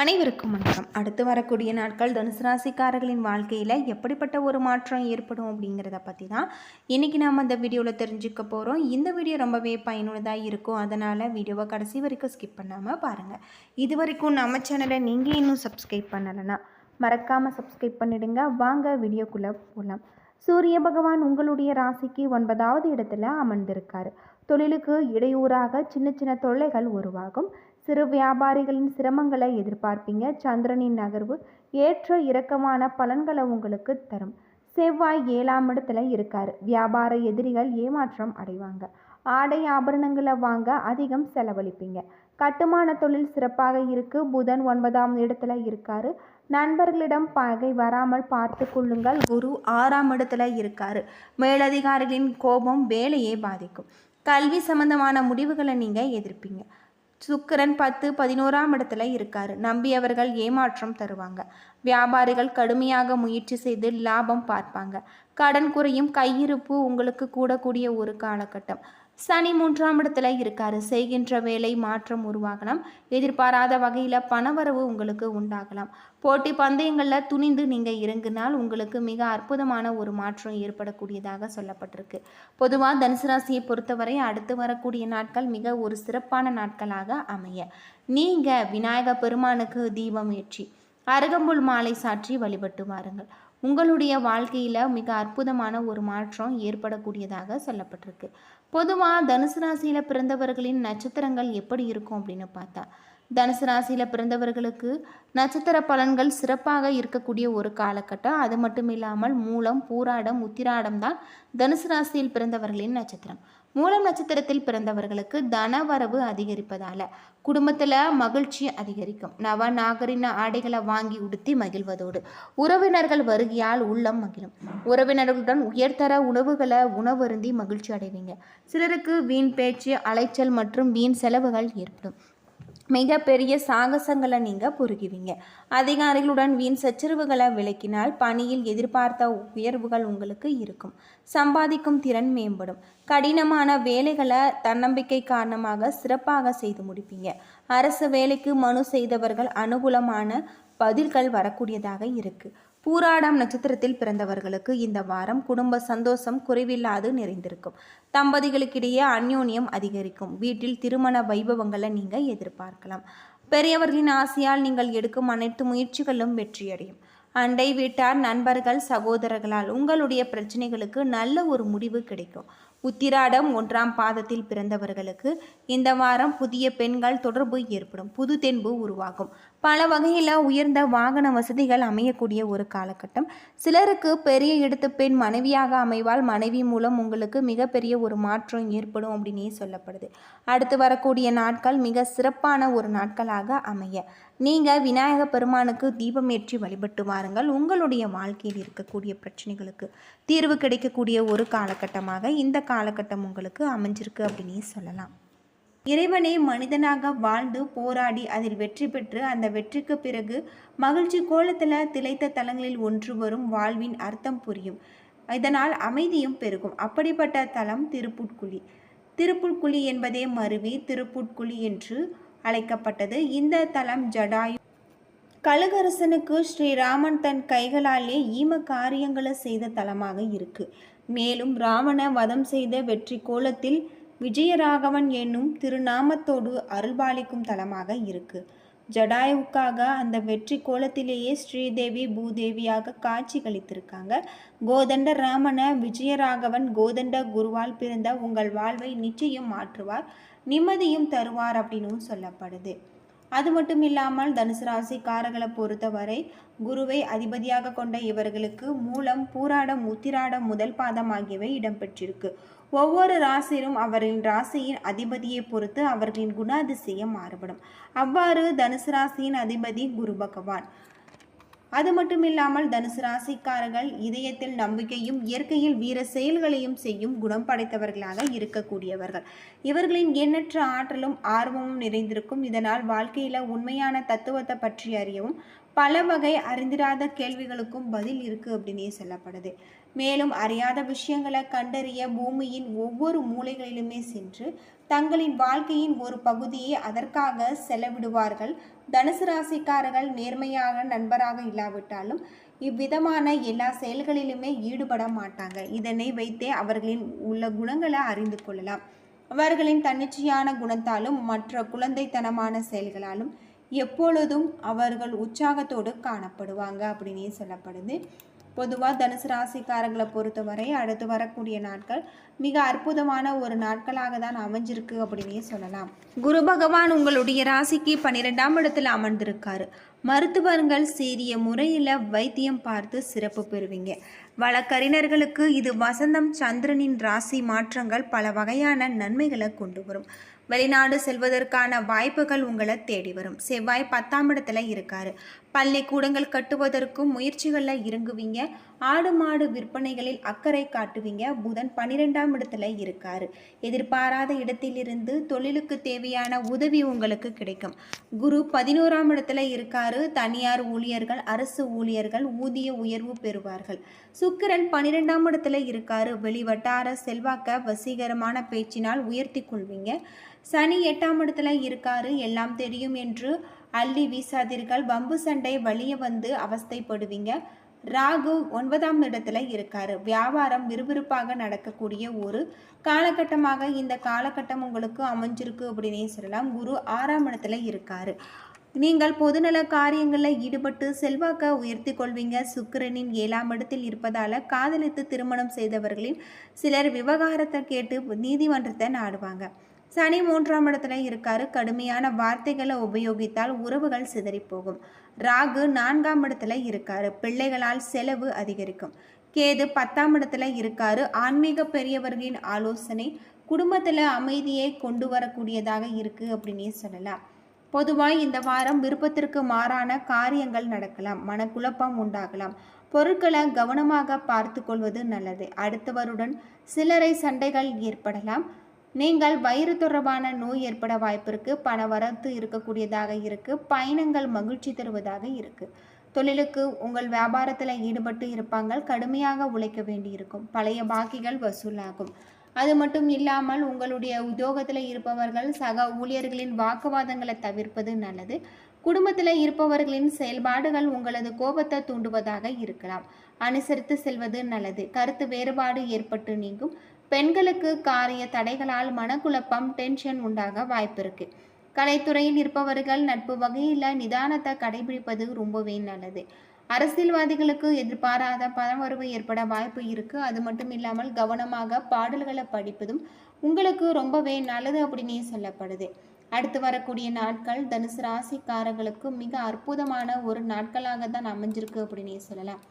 அனைவருக்கும் வணக்கம். அடுத்து வரக்கூடிய நாட்கள் தனுசு ராசிக்காரர்களின் வாழ்க்கையில் எப்படிப்பட்ட ஒரு மாற்றம் ஏற்படும் அப்படிங்கிறத பற்றி தான் இன்றைக்கி நாம் அந்த வீடியோவில் தெரிஞ்சுக்க போகிறோம் இந்த வீடியோ ரொம்பவே பயனுள்ளதாக இருக்கும். அதனால் வீடியோவை கடைசி வரைக்கும் ஸ்கிப் பண்ணாமல் பாருங்கள் இது வரைக்கும் நம்ம சேனலை நீங்கள் இன்னும் சப்ஸ்கிரைப் பண்ணலைன்னா மறக்காமல் சப்ஸ்கிரைப் பண்ணிடுங்க. வாங்க வீடியோக்குள்ளே போகலாம் சூரிய பகவான் உங்களுடைய ராசிக்கு ஒன்பதாவது இடத்துல அமர்ந்திருக்காரு. தொழிலுக்கு இடையூறாக சின்ன சின்ன தொல்லைகள் உருவாகும். சிறு வியாபாரிகளின் சிரமங்களை எதிர்பார்ப்பீங்க. சந்திரனின் நகர்வு ஏற்ற இறக்கமான பலன்களை உங்களுக்கு தரும். செவ்வாய் ஏழாம் இடத்துல இருக்கார். வியாபார எதிரிகள் ஏமாற்றம் அடைவாங்க. ஆடை ஆபரணங்களை வாங்க அதிகம் செலவழிப்பீங்க. கட்டுமான தொழில் சிறப்பாக இருக்கு. புதன் ஒன்பதாம் இடத்துல இருக்காரு. நண்பர்களிடம் பகை வராமல் பார்த்து கொள்ளுங்கள். குரு ஆறாம் இடத்துல இருக்காரு. மேலதிகாரிகளின் கோபம் வேலையை பாதிக்கும். கல்வி சம்பந்தமான முடிவுகளை நீங்கள் எதிர்ப்பீங்க. சுக்கரன் பத்து பதினோராம் இடத்துல இருக்காரு. நம்பியவர்கள் ஏமாற்றம் தருவாங்க. வியாபாரிகள் கடுமையாக முயற்சி செய்து லாபம் பார்ப்பாங்க. கடன் குறையும் கையிருப்பு உங்களுக்கு கூடக்கூடிய ஒரு காலகட்டம். சனி மூன்றாம் இடத்துல இருக்காரு. செய்கின்ற வேலை மாற்றம் உருவாகலாம். எதிர்பாராத வகையில் பணவரவு உங்களுக்கு உண்டாகலாம். போட்டி பந்தயங்களில் துணிந்து நீங்கள் இறங்கினால் உங்களுக்கு மிக அற்புதமான ஒரு மாற்றம் ஏற்படக்கூடியதாக சொல்லப்பட்டிருக்கு. பொதுவாக தனுசு ராசியை பொறுத்தவரை அடுத்து வரக்கூடிய நாட்கள் மிக ஒரு சிறப்பான நாட்களாக அமைய. நீங்கள் விநாயக பெருமானுக்கு தீபம் ஏற்றி அருகம்புல் மாலை சாற்றி வழிபட்டு வாருங்கள். உங்களுடைய வாழ்க்கையில் மிக அற்புதமான ஒரு மாற்றம் ஏற்படக்கூடியதாக சொல்லப்பட்டிருக்கு. பொதுவாக தனுசு ராசியில் பிறந்தவர்களின் நட்சத்திரங்கள் எப்படி இருக்கும் அப்படின்னு பார்த்தா தனுசு ராசியில் பிறந்தவர்களுக்கு நட்சத்திர பலன்கள் சிறப்பாக இருக்கக்கூடிய ஒரு காலகட்டம். அது மட்டும் இல்லாமல் மூலம் பூராடம் உத்திராடம் தான் தனுசு ராசியில் பிறந்தவர்களின் நட்சத்திரம். மூலம் நட்சத்திரத்தில் பிறந்தவர்களுக்கு தனவரவு அதிகரிப்பதால குடும்பத்தில் மகிழ்ச்சி அதிகரிக்கும். நவ நாகரின ஆடைகளை வாங்கி உடுத்தி மகிழ்வதோடு உறவினர்கள் வருகையால் உள்ளம் மகிழும். உறவினர்களுடன் உயர்தர உணவுகளை உணவருந்தி மகிழ்ச்சி அடைவீங்க. சிலருக்கு வீண் பேச்சு அலைச்சல் மற்றும் வீண் செலவுகள் ஏற்படும். மிகப்பெரிய சாகசங்களை நீங்கள் புரிகுவீங்க அதிகாரிகளுடன் வீண் சச்சரவுகளை விளக்கினால் பணியில் எதிர்பார்த்த உயர்வுகள் உங்களுக்கு இருக்கும். சம்பாதிக்கும் திறன் மேம்படும். கடினமான வேலைகளை தன்னம்பிக்கை காரணமாக சிறப்பாக செய்து முடிப்பீங்க. அரசு வேலைக்கு மனு செய்தவர்கள் அனுகூலமான பதில்கள் வரக்கூடியதாக இருக்குது பூராடம் நட்சத்திரத்தில் பிறந்தவர்களுக்கு இந்த வாரம் குடும்ப சந்தோஷம் குறைவில்லாது நிறைந்திருக்கும். தம்பதிகளுக்கிடையே அந்யோன்யம் அதிகரிக்கும். வீட்டில் திருமண வைபவங்களை நீங்கள் எதிர்பார்க்கலாம். பெரியவர்களின் ஆசையால் நீங்கள் எடுக்கும் அனைத்து முயற்சிகளும் வெற்றியடையும். அண்டை வீட்டார் நண்பர்கள் சகோதரர்களால் உங்களுடைய பிரச்சனைகளுக்கு நல்ல ஒரு முடிவு கிடைக்கும். உத்திராடம் ஒன்றாம் பாதத்தில் பிறந்தவர்களுக்கு இந்த வாரம் புதிய பெண்கள் தொடர்பு ஏற்படும். புது தென்பு உருவாகும். பல வகையில் உயர்ந்த வாகன வசதிகள் அமையக்கூடிய ஒரு காலகட்டம். சிலருக்கு பெரிய இடத்து பெண் மனைவியாக அமைவால் மனைவி மூலம் உங்களுக்கு மிகப்பெரிய ஒரு மாற்றம் ஏற்படும் அப்படின்னே சொல்லப்படுது. அடுத்து வரக்கூடிய நாட்கள் மிக சிறப்பான ஒரு நாட்களாக அமைய நீங்கள் விநாயக பெருமானுக்கு தீபம் ஏற்றி வழிபட்டு வாருங்கள். உங்களுடைய வாழ்க்கையில் இருக்கக்கூடிய பிரச்சனைகளுக்கு தீர்வு கிடைக்கக்கூடிய ஒரு காலகட்டமாக இந்த காலகட்டம் உங்களுக்கு அமைஞ்சிருக்கு அப்படின்னு சொல்லலாம். இறைவனே மனிதனாக வாழ்ந்து போராடி அதில் வெற்றி பெற்று அந்த வெற்றிக்கு பிறகு மகிழ்ச்சி கோலத்தில் திளைத்த தலங்களில் ஒன்று வரும் வாழ்வின் அர்த்தம் புரியும். இதனால் அமைதியும் பெருகும். அப்படிப்பட்ட தலம் திருப்புட்குழி. திருப்புட்குழி என்பதே மருவி திருப்புட்குழி என்று அழைக்கப்பட்டது. இந்த தலம் ஜடாயு. கழுகரசனுக்கு ஸ்ரீராமன் தன் கைகளாலே ஈம காரியங்களை செய்த தலமாக இருக்கு. மேலும் ராவண வதம் செய்த வெற்றி கோலத்தில் விஜயராகவன் என்னும் திருநாமத்தோடு அருள்பாலிக்கும் தலமாக இருக்கு. ஜடாயுவுக்காக அந்த வெற்றி கோலத்திலேயே ஸ்ரீதேவி பூதேவியாக காட்சி கழித்திருக்காங்க. கோதண்ட ராமன விஜயராகவன் கோதண்ட குருவால் பிறந்த உங்கள் வாழ்வை நிச்சயம் மாற்றுவார். நிம்மதியும் தருவார் அப்படின்னும் சொல்லப்படுது. அது மட்டும் இல்லாமல் தனுசு ராசிக்காரர்களை பொறுத்தவரை குருவை அதிபதியாக கொண்ட இவர்களுக்கு மூலம் பூராடம் உத்திராடம் முதல் பாதம் ஆகியவை இடம்பெற்றிருக்கு. ஒவ்வொரு ராசியிலும் அவர்களின் ராசியின் அதிபதியை பொறுத்து அவர்களின் குணாதிசயம் மாறுபடும். அவ்வாறு தனுசு ராசியின் அதிபதி குரு பகவான். அது மட்டும் இல்லாமல் தனுசு ராசிக்காரர்கள் இதயத்தில் நம்பிக்கையும் இயற்கையில் வீர செயல்களையும் செய்யும் குணம் படைத்தவர்களாக இருக்கக்கூடியவர்கள். இவர்களின் எண்ணற்ற ஆற்றலும் ஆர்வமும் நிறைந்திருக்கும். இதனால் வாழ்க்கையில உண்மையான தத்துவத்தை பற்றி அறியவும் பல வகை அறிந்திராத கேள்விகளுக்கும் பதில் இருக்கு அப்படின்னே சொல்லப்படுது. மேலும் அறியாத விஷயங்களை கண்டறிய பூமியின் ஒவ்வொரு மூலைகளிலுமே சென்று தங்களின் வாழ்க்கையின் ஒரு பகுதியை அதற்காக செலவிடுவார்கள். தனுசு ராசிக்காரர்கள் நேர்மையாக நண்பராக இல்லாவிட்டாலும் இவ்விதமான எல்லா செயல்களிலுமே ஈடுபட மாட்டாங்க. இதனை வைத்தே அவர்களின் உள்ள குணங்களை அறிந்து கொள்ளலாம். அவர்களின் தன்னிச்சையான குணத்தாலும் மற்ற குழந்தைத்தனமான செயல்களாலும் எப்பொழுதும் அவர்கள் உற்சாகத்தோடு காணப்படுவாங்க அப்படின்னே சொல்லப்படுது. பொதுவாக தனுசு ராசிக்காரங்களை பொறுத்தவரை அடுத்து வரக்கூடிய நாட்கள் மிக அற்புதமான ஒரு நாட்களாக தான் அமைஞ்சிருக்கு அப்படின்னே சொல்லலாம். குரு பகவான் உங்களுடைய ராசிக்கு பன்னிரெண்டாம் இடத்துல அமர்ந்திருக்காரு. மருத்துவர்கள் சீரிய முறையில் வைத்தியம் பார்த்து சிறப்பு பெறுவீங்க. வழக்கறிஞர்களுக்கு இது வசந்தம் சந்திரனின் ராசி மாற்றங்கள் பல வகையான நன்மைகளை கொண்டு வரும். வெளிநாடு செல்வதற்கான வாய்ப்புகள் உங்களை தேடி வரும். செவ்வாய் பத்தாம் இடத்துல இருக்காரு. பள்ளிக்கூடங்கள் கட்டுவதற்கும் முயற்சிகளில் இறங்குவீங்க. ஆடு மாடு விற்பனைகளில் அக்கறை காட்டுவீங்க. புதன் பன்னிரெண்டாம் இடத்துல இருக்காரு. எதிர்பாராத இடத்திலிருந்து தொழிலுக்கு தேவையான உதவி உங்களுக்கு கிடைக்கும். குரு பதினோராம் இடத்துல இருக்காரு. தனியார் ஊழியர்கள் அரசு ஊழியர்கள் ஊதிய உயர்வு பெறுவார்கள். சுக்கிரன் பன்னிரெண்டாம் இடத்துல இருக்காரு. வெளிவட்டார செல்வாக்க வசீகரமான பேச்சினால் உயர்த்தி கொள்வீங்க. சனி எட்டாம் இடத்துல இருக்காரு. எல்லாம் தெரியும் என்று அள்ளி வீசாதீர்கள். வம்பு சண்டை வழிய வந்து அவஸ்தைப்படுவீங்க. ராகு ஒன்பதாம் இடத்துல இருக்காரு. வியாபாரம் விறுவிறுப்பாக நடக்கக்கூடிய ஒரு காலகட்டமாக இந்த காலகட்டம் உங்களுக்கு அமைஞ்சிருக்கு அப்படின்னே சொல்லலாம். குரு ஆறாம் இடத்துல இருக்காரு. நீங்கள் பொதுநல காரியங்களில் ஈடுபட்டு செல்வாக்கை உயர்த்தி கொள்வீங்க. சுக்கிரனின் ஏழாம் இடத்தில் இருப்பதால் காதலித்து திருமணம் செய்தவர்களின் சிலர் விவகாரத்தை கேட்டு நீதிமன்றத்தை நாடுவாங்க. சனி மூன்றாம் இடத்துல இருக்காரு. கடுமையான வார்த்தைகளை உபயோகித்தால் உறவுகள் சிதறி போகும் ராகு நான்காம் இடத்துல இருக்காரு. பிள்ளைகளால் செலவு அதிகரிக்கும். கேது பத்தாம் இடத்துல இருக்காரு. ஆன்மீக பெரியவர்களின் ஆலோசனை குடும்பத்தில் அமைதியை கொண்டு வரக்கூடியதாக இருக்கு அப்படின்னே சொல்லலாம். பொதுவாக இந்த வாரம் விருப்பத்திற்கு மாறான காரியங்கள் நடக்கலாம். மனக்குழப்பம் உண்டாகலாம். பொருட்களை கவனமாக பார்த்து கொள்வது நல்லது. அடுத்தவருடன் சிலரை சண்டைகள் ஏற்படலாம். நீங்கள் வயிறு தொடர்பான நோய் ஏற்பட வாய்ப்பிற்கு பண வரத்து இருக்கக்கூடியதாக இருக்கு. பயணங்கள் மகிழ்ச்சி தருவதாக இருக்கு. தொழிலுக்கு உங்கள் வியாபாரத்தில் ஈடுபட்டு இருப்பாங்க கடுமையாக உழைக்க வேண்டியிருக்கும். பழைய பாக்கிகள் வசூலாகும். அது மட்டும் இல்லாமல் உங்களுடைய உத்தியோகத்தில் இருப்பவர்கள் சக ஊழியர்களின் வாக்குவாதங்களை தவிர்ப்பது நல்லது. குடும்பத்தில் இருப்பவர்களின் செயல்பாடுகள் உங்களது கோபத்தை தூண்டுவதாக இருக்கலாம். அனுசரித்து செல்வது நல்லது. கருத்து வேறுபாடு ஏற்பட்டு நீங்கும். பெண்களுக்கு காரிய தடைகளால் மனக்குழப்பம் டென்ஷன் உண்டாக வாய்ப்பிருக்கு. கலைத்துறையில் இருப்பவர்கள் நட்பு வகையில் நிதானத்தை கடைபிடிப்பது ரொம்பவே நல்லது. அரசியல்வாதிகளுக்கு எதிர்பாராத பணவரவு ஏற்பட வாய்ப்பு இருக்கு. அது மட்டும் இல்லாமல் கவனமாக பாடல்களை படிப்பதும் உங்களுக்கு ரொம்பவே நல்லது அப்படின்னே சொல்லப்படுது. அடுத்து வரக்கூடிய நாட்கள் தனுசு ராசிக்காரர்களுக்கு மிக அற்புதமான ஒரு நாட்களாக தான் அமைஞ்சிருக்கு அப்படின்னே சொல்லலாம்.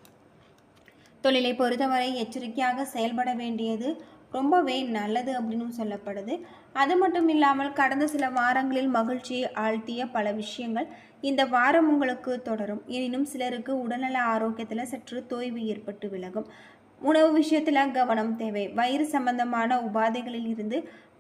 தொழிலை பொறுத்தவரை எச்சரிக்கையாக செயல்பட வேண்டியது ரொம்பவே நல்லது அப்படின்னு சொல்லப்படுது. அது மட்டும் இல்லாமல் கடந்த சில வாரங்களில் மகிழ்ச்சியை ஆழ்த்திய பல விஷயங்கள் இந்த வாரம் உங்களுக்கு தொடரும். எனினும் சிலருக்கு உடல்நல ஆரோக்கியத்தில் சற்று தோய்வு ஏற்பட்டு விலகும். உணவு விஷயத்தில் கவனம் தேவை. வயிறு சம்பந்தமான உபாதைகளில் இருந்து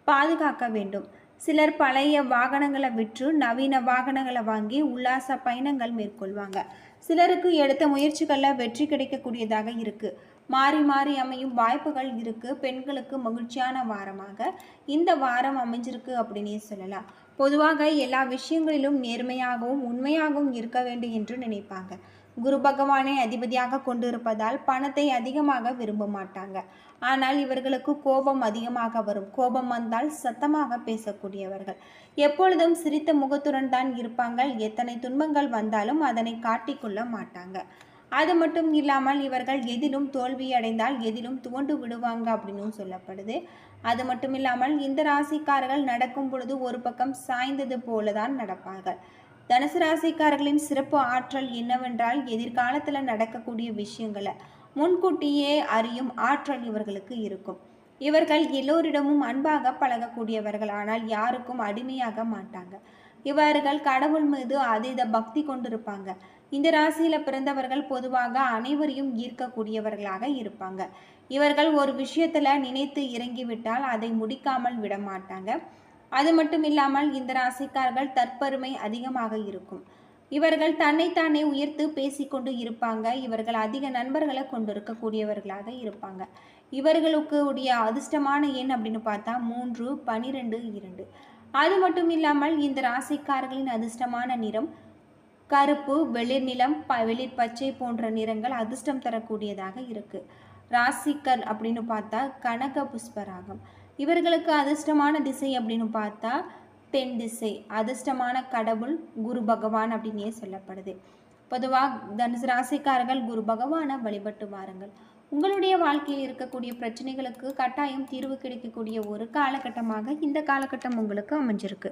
பாதுகாக்க வேண்டும். சிலர் பழைய வாகனங்களை விற்று நவீன வாகனங்களை வாங்கி உல்லாச பயணங்கள் மேற்கொள்வாங்க. சிலருக்கு எடுத்த முயற்சிகளில் வெற்றி கிடைக்கக்கூடியதாக இருக்குது மாறி மாறி அமையும் வாய்ப்புகள் இருக்குது பெண்களுக்கு மகிழ்ச்சியான வாரமாக இந்த வாரம் அமைஞ்சிருக்கு அப்படின்னே சொல்லலாம். பொதுவாக எல்லா விஷயங்களிலும் நேர்மையாகவும் உண்மையாகவும் இருக்க வேண்டும் என்று நினைப்பாங்க. குரு பகவானை அதிபதியாக கொண்டிருப்பதால் பணத்தை அதிகமாக விரும்ப மாட்டாங்க. ஆனால் இவர்களுக்கு கோபம் அதிகமாக வரும். கோபம் வந்தால் சத்தமாக பேசக்கூடியவர்கள். எப்பொழுதும் சிரித்த முகத்துடன் தான் இருப்பாங்க. எத்தனை துன்பங்கள் வந்தாலும் அதனை காட்டிக்கொள்ள மாட்டாங்க. அது மட்டும் இல்லாமல் இவர்கள் எதிலும் தோல்வியடைந்தால் எதிலும் துவண்டு விடுவாங்க அப்படின்னும் சொல்லப்படுது. அது மட்டும் இல்லாமல் இந்த ராசிக்காரர்கள் நடக்கும் பொழுது ஒரு பக்கம் சாய்ந்தது போல தான் நடப்பார்கள். தனுசு ராசிக்காரர்களின் சிறப்பு ஆற்றல் என்னவென்றால் எதிர்காலத்தில் நடக்கக்கூடிய விஷயங்களை முன்கூட்டியே அறியும் ஆற்றல் இவர்களுக்கு இருக்கும். இவர்கள் எல்லோரிடமும் அன்பாக பழகக்கூடியவர்கள். ஆனால் யாருக்கும் அடிமையாக மாட்டாங்க. இவர்கள் கடவுள் மீது அதீத பக்தி கொண்டிருப்பாங்க. இந்த ராசியில் பிறந்தவர்கள் பொதுவாக அனைவரையும் ஈர்க்கக்கூடியவர்களாக இருப்பாங்க. இவர்கள் ஒரு விஷயத்தில் நினைத்து இறங்கிவிட்டால் அதை முடிக்காமல் விட மாட்டாங்க அது மட்டும் இல்லாமல் இந்த ராசிக்காரர்கள் தற்பெருமை அதிகமாக இருக்கும். இவர்கள் தன்னைத்தானே உயர்த்து பேசிக்கொண்டு இருப்பாங்க. இவர்கள் அதிக நண்பர்களை கொண்டு இருக்கக்கூடியவர்களாக இருப்பாங்க. இவர்களுக்கு உடைய அதிர்ஷ்டமான எண் அப்படின்னு பார்த்தா மூன்று பனிரெண்டு இரண்டு. அது மட்டும் இல்லாமல் இந்த ராசிக்காரர்களின் அதிர்ஷ்டமான நிறம் கருப்பு வெளிர்நிலம் ப வெளிர் பச்சை போன்ற நிறங்கள் அதிர்ஷ்டம் தரக்கூடியதாக இருக்குது ராசிக்கர் அப்படின்னு பார்த்தா கனக புஷ்பராகம். இவர்களுக்கு அதிர்ஷ்டமான திசை அப்படின்னு பார்த்தா தென் திசை. அதிர்ஷ்டமான கடவுள் குரு பகவான் அப்படின்னே சொல்லப்படுது. பொதுவாக தனுசு ராசிக்காரர்கள் குரு பகவானை வழிபட்டு வாருங்கள். உங்களுடைய வாழ்க்கையில் இருக்கக்கூடிய பிரச்சனைகளுக்கு கட்டாயம் தீர்வு கிடைக்கக்கூடிய ஒரு காலகட்டமாக இந்த காலகட்டம் உங்களுக்கு அமைஞ்சிருக்கு.